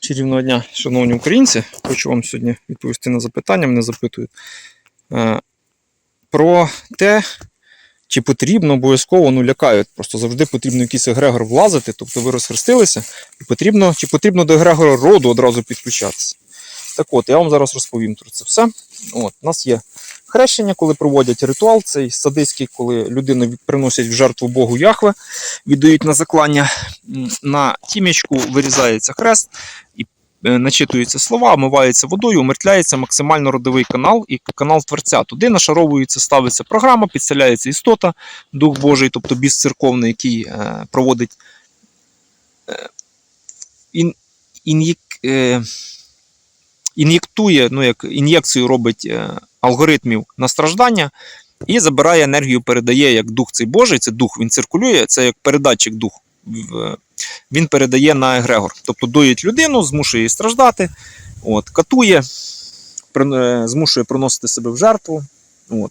Чарівного дня, шановні українці. Хочу вам сьогодні відповісти на запитання, мене запитують. Е, Про те, чи потрібно обов'язково, ну лякають, просто завжди потрібно якийсь егрегор влазити, тобто ви розхрестилися, і потрібно, чи потрібно до егрегора роду одразу підключатися. Так от, я вам зараз розповім про це все. От, у нас є хрещення, коли проводять ритуал, цей садиський, коли людину приносять в жертву Богу Яхве, віддають на заклання. На тімечку вирізається хрест і е, начитуються слова, омивається водою, умертвляється максимально родовий канал і канал творця. Туди нашаровується, ставиться програма, підселяється істота, Дух Божий, тобто біс церковний, який е, проводить е, ін, ін'єк, е, ін'єктує, ну як ін'єкцію робить е, алгоритмів на страждання. І забирає енергію, передає як дух цей Божий, це дух, він циркулює, це як передатчик дух. Він передає на егрегор. Тобто доїть людину, змушує її страждати, от, катує, е, змушує приносити себе в жертву. От.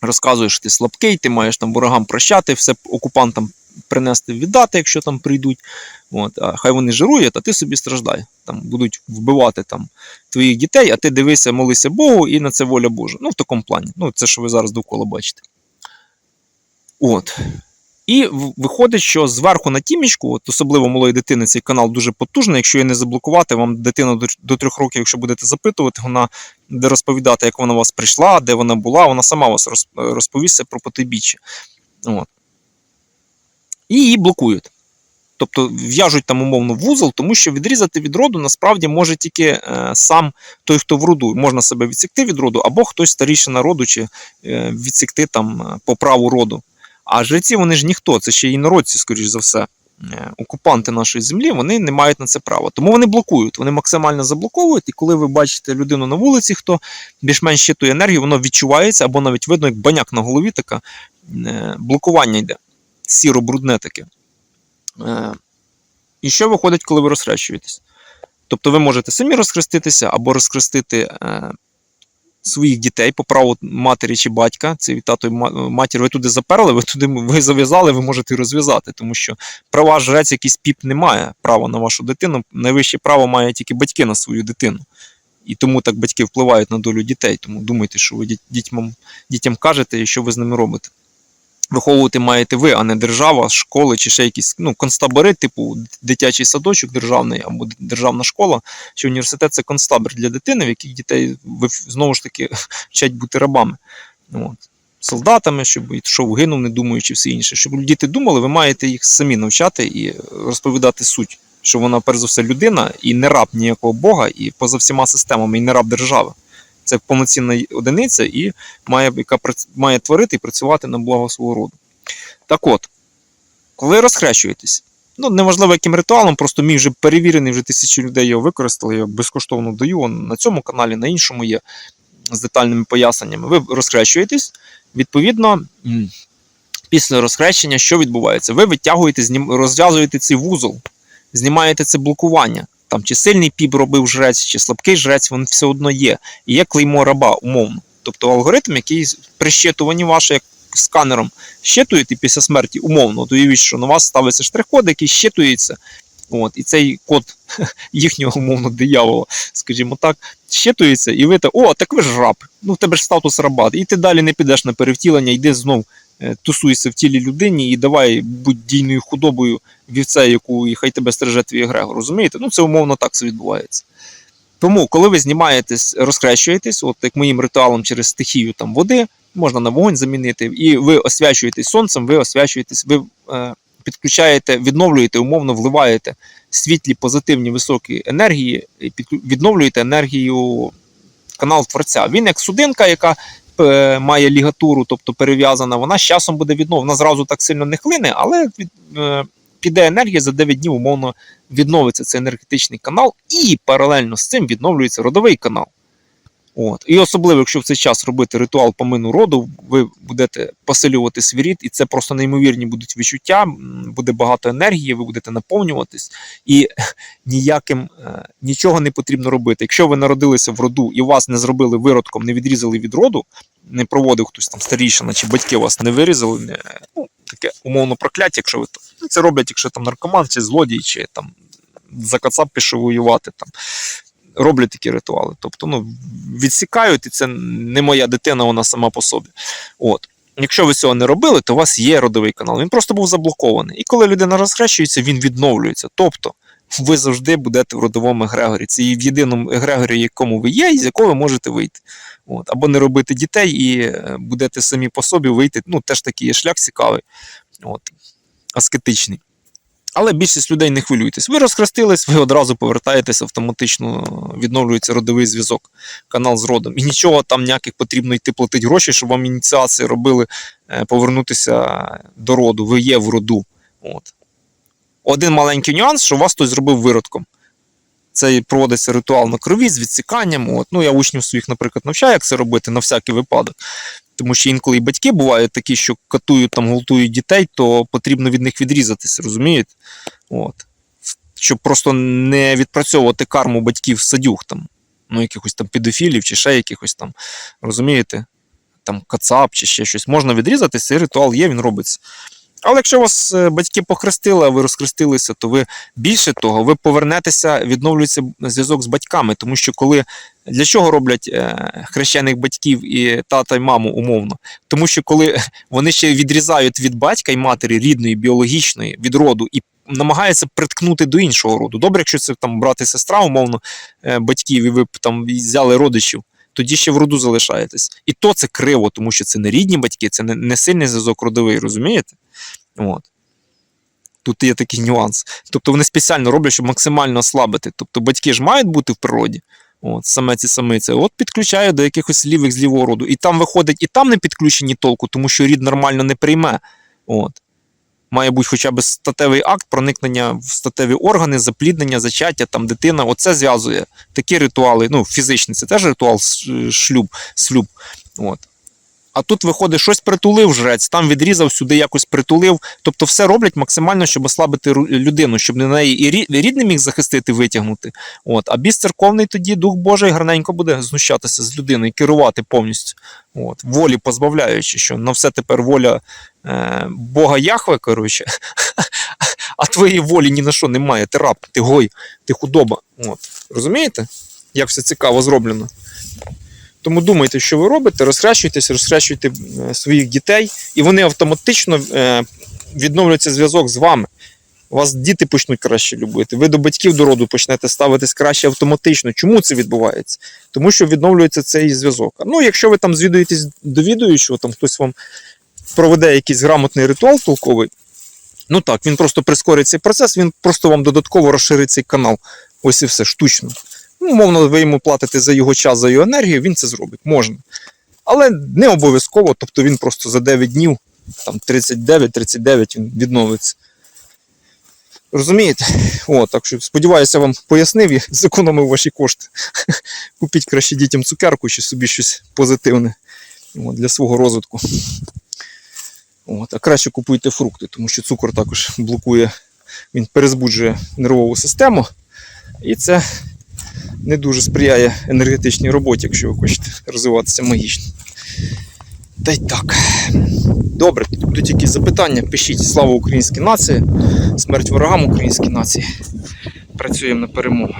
Розказує, що ти слабкий, ти маєш там ворогам прощати, все окупантам принести віддати, якщо там прийдуть. От, а хай вони жирують, а ти собі страждай. Там будуть вбивати там твоїх дітей, а ти дивися, молися Богу, і на це воля Божа. Ну, в такому плані. Ну, це, що ви зараз довкола бачите. От. І виходить, що зверху на тімічку, от особливо малої дитини, цей канал дуже потужний. Якщо її не заблокувати, вам дитина до, трьох років, якщо будете запитувати, вона буде розповідати, як вона у вас прийшла, де вона була, вона сама вас роз- розповісться про потойбіччя. От. І її блокують. Тобто в'яжуть там умовно вузол, тому що відрізати від роду насправді може тільки е, сам той, хто в роду, можна себе відсікти від роду, або хтось старіший на роду, чи е, відсікти там е, по праву роду. А жреці вони ж ніхто, це ще інородці, скоріш за все. Е, Окупанти нашої землі вони не мають на це права. Тому вони блокують, вони максимально заблоковують. І коли ви бачите людину на вулиці, хто більш-менш щитує енергію, воно відчувається, або навіть видно, як баняк на голові, таке блокування йде. Сіро-брудне таке. І що виходить, коли ви розхрещуєтесь? Тобто ви можете самі розхреститися або розхрестити е, своїх дітей по праву матері чи батька, це від тато і матір, ви туди заперли, ви туди ви зав'язали, ви можете розв'язати, тому що права жрець якийсь піп не має права на вашу дитину. Найвище право має тільки батьки на свою дитину. І тому так батьки впливають на долю дитей. Тому думайте, що ви діт- дітьмам, дітям кажете і що ви з ними робите. Виховувати маєте ви, а не держава, школи чи ще якісь ну, концтабори, типу дитячий садочок державний або державна школа, чи університет це концтабір для дитини, в яких дітей знову ж таки вчать бути рабами. От. Солдатами, щоб йшов, гинув, не думаючи все інше. Щоб діти думали, ви маєте їх самі навчати і розповідати суть, що вона, перш за все, людина і не раб ніякого Бога, і поза всіма системами, і не раб держави. Це повноцінна одиниця і має, яка має творити і працювати на благо свого роду. Так от, коли розхрещуєтесь, ну неважливо яким ритуалом, просто мій вже перевірений, вже тисячі людей його використали, я безкоштовно даю. На цьому каналі, на іншому є з детальними поясненнями. Ви розхрещуєтесь, відповідно. Після розхрещення, що відбувається? Ви витягуєте, розв'язуєте цей вузол, знімаєте це блокування. Там чи сильний піп робив жрець, чи слабкий жрець, він все одно є. І є клеймо раба, умовно. Тобто алгоритм, який при щитуванні ваше, як сканером, щитуєте після смерті, умовно. От уявіть, що на вас ставиться штрих-код, який щитується. От, і цей код їхнього умовно диявола, скажімо так, щитується, і ви так, о, так ви ж раб. Ну, в тебе ж статус раба. І ти далі не підеш на перевтілення, йди знов тусуйся в тілі людині і давай будь дійною худобою вівця, яку і хай тебе стриже твій егрегор. Розумієте? Ну, це умовно так це відбувається. Тому, коли ви знімаєтесь, розхрещуєтесь, от як моїм ритуалом через стихію там води, можна на вогонь замінити, і ви освячуєтесь сонцем, ви освячуєтесь, ви е, підключаєте, відновлюєте, умовно вливаєте світлі, позитивні, високі енергії, і підклю- відновлюєте енергію канал Творця. Він як судинка, яка е, має лігатуру, тобто перев'язана, вона з часом буде відновлена. Вона зразу так сильно не хлине, але від, е, піде енергія за 9 днів, умовно відновиться цей енергетичний канал, і паралельно з цим відновлюється родовий канал. От. І особливо, якщо в цей час робити ритуал помину роду, ви будете посилювати свій рід, і це просто неймовірні будуть відчуття, буде багато енергії, ви будете наповнюватись, і ніяким е, нічого не потрібно робити. Якщо ви народилися в роду і вас не зробили виродком, не відрізали від роду, не проводив хтось там старішина, чи батьки вас не вирізали, не, ну, таке умовно прокляття, якщо ви. Це роблять, якщо там наркоман, чи злодій, чи там за пішов воювати там. Роблять такі ритуали. Тобто, ну, відсікають, і це не моя дитина, вона сама по собі. От. Якщо ви цього не робили, то у вас є родовий канал. Він просто був заблокований. І коли людина розхрещується, він відновлюється. Тобто, ви завжди будете в родовому егрегорі. Це в єдиному егрегорі, якому ви є, і з якого ви можете вийти. От. Або не робити дітей і е, будете самі по собі вийти. Ну, теж такий є шлях цікавий, от. аскетичний. Але більшість людей не хвилюйтесь. Ви розхрестились, ви одразу повертаєтесь, автоматично відновлюється родовий зв'язок, канал з родом. І нічого там ніяких потрібно йти платити гроші, щоб вам ініціації робили е, повернутися до роду. Ви є в роду. От. Один маленький нюанс, що вас хтось зробив виродком. Це проводиться ритуал на крові з відсіканням. От. Ну, я учнів своїх, наприклад, навчаю, як це робити на всякий випадок. Тому що інколи батьки бувають такі, що катують там, гултують дітей, то потрібно від них відрізатися, розумієте? От. Щоб просто не відпрацьовувати карму батьків садюх там, ну, якихось там педофілів чи ще якихось там, розумієте? Там кацап чи ще щось. Можна відрізатися, і ритуал є, він робиться. Але якщо вас е, батьки похрестили, а ви розхрестилися, то ви більше того, ви повернетеся, відновлюється зв'язок з батьками, тому що коли для чого роблять е, хрещених батьків і тата й маму умовно? Тому що коли вони ще відрізають від батька і матері рідної, біологічної, від роду і намагаються приткнути до іншого роду. Добре, якщо це там брат і сестра, умовно, е, батьків, і ви там взяли родичів. Тоді ще в роду залишаєтесь. І то це криво, тому що це не рідні батьки, це не, не сильний зв'язок родовий, розумієте? От. Тут є такий нюанс. Тобто вони спеціально роблять, щоб максимально ослабити. Тобто батьки ж мають бути в природі. От, саме ці самиці. От підключають до якихось лівих з лівого роду. І там виходить, і там не підключені толку, тому що рід нормально не прийме. От. Має бути хоча б статевий акт, проникнення в статеві органи, запліднення, зачаття, там дитина. Оце зв'язує. Такі ритуали, ну, фізичний, це теж ритуал ш- шлюб, слюб. От. А тут виходить, щось притулив жрець, там відрізав, сюди якось притулив. Тобто все роблять максимально, щоб ослабити людину, щоб на неї і рі- міг захистити, витягнути. От. А біс церковний тоді Дух Божий гарненько буде знущатися з людиною, керувати повністю. От. Волі позбавляючи, що на все тепер воля е, Бога Яхве, коротше, а твоєї волі ні на що немає. Ти раб, ти гой, ти худоба. От. Розумієте? Як все цікаво зроблено. Тому думайте, що ви робите, розхрещуйтесь, розхрещуйте е, своїх дітей, і вони автоматично е, відновлюється зв'язок з вами. Вас діти почнуть краще любити. Ви до батьків до роду почнете ставитись краще автоматично. Чому це відбувається? Тому що відновлюється цей зв'язок. Ну, якщо ви там звідуєтесь довідуючого, там хтось вам проведе якийсь грамотний ритуал толковий, ну так, він просто прискорить цей процес, він просто вам додатково розширить цей канал. Ось і все штучно. Ну, умовно, ви йому платите за його час, за його енергію, він це зробить, можна. Але не обов'язково, тобто він просто за 9 днів, там 39-39 він відновиться. Розумієте? О, так що сподіваюся, вам пояснив і зекономив ваші кошти. Купіть краще дітям цукерку чи собі щось позитивне от, для свого розвитку. От, а краще купуйте фрукти, тому що цукор також блокує, він перезбуджує нервову систему. І це не дуже сприяє енергетичній роботі, якщо ви хочете розвиватися магічно. Та й так. Добре, будуть якісь запитання, пишіть слава українській нації, смерть ворогам українській нації. Працюємо на перемогу.